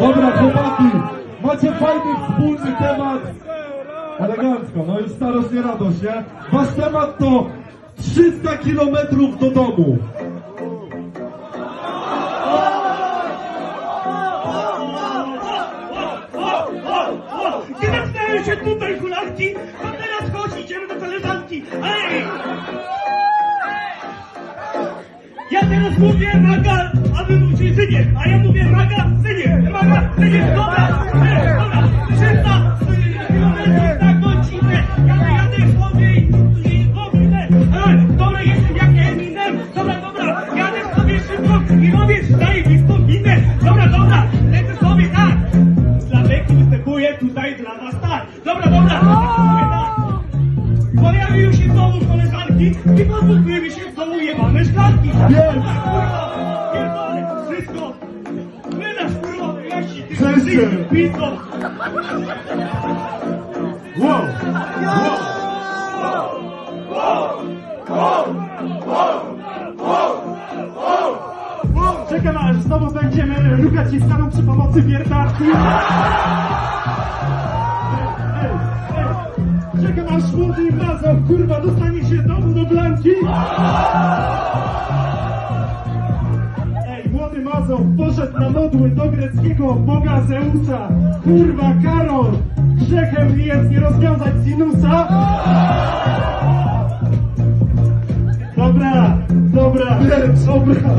Dobra, chłopaki, macie fajny wspólny temat. Elegancko, no i starość nie radość, nie? Wasz temat to 300 kilometrów do domu. Nie zamknęły się tutaj hulanki, a teraz chodź, idziemy do koleżanki. Ej! Ja teraz mówię maga, a wy mówicie synie, a ja mówię tutaj dla was tak, dobra, dobra, występuję tak. Pojawiły się znowu koleżanki i pozwoliły mi się znowu jebane szklanki. Więc Pierdolę wszystko. Wydasz kurwa, jak ci ty Przestań. pizdo. wow, Czekam aż znowu będziemy rukać się staną przy pomocy wiertarki. Mazow poszedł na modły do greckiego boga Zeusa. Kurwa, Karol, grzechem jest nie rozwiązać sinusa. Dobra, dobra, dobra,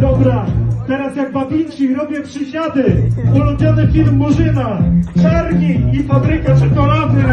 dobra. Teraz jak babinci robię przysiady. Ulubiony film Murzyna. Czarni i fabryka czekolady.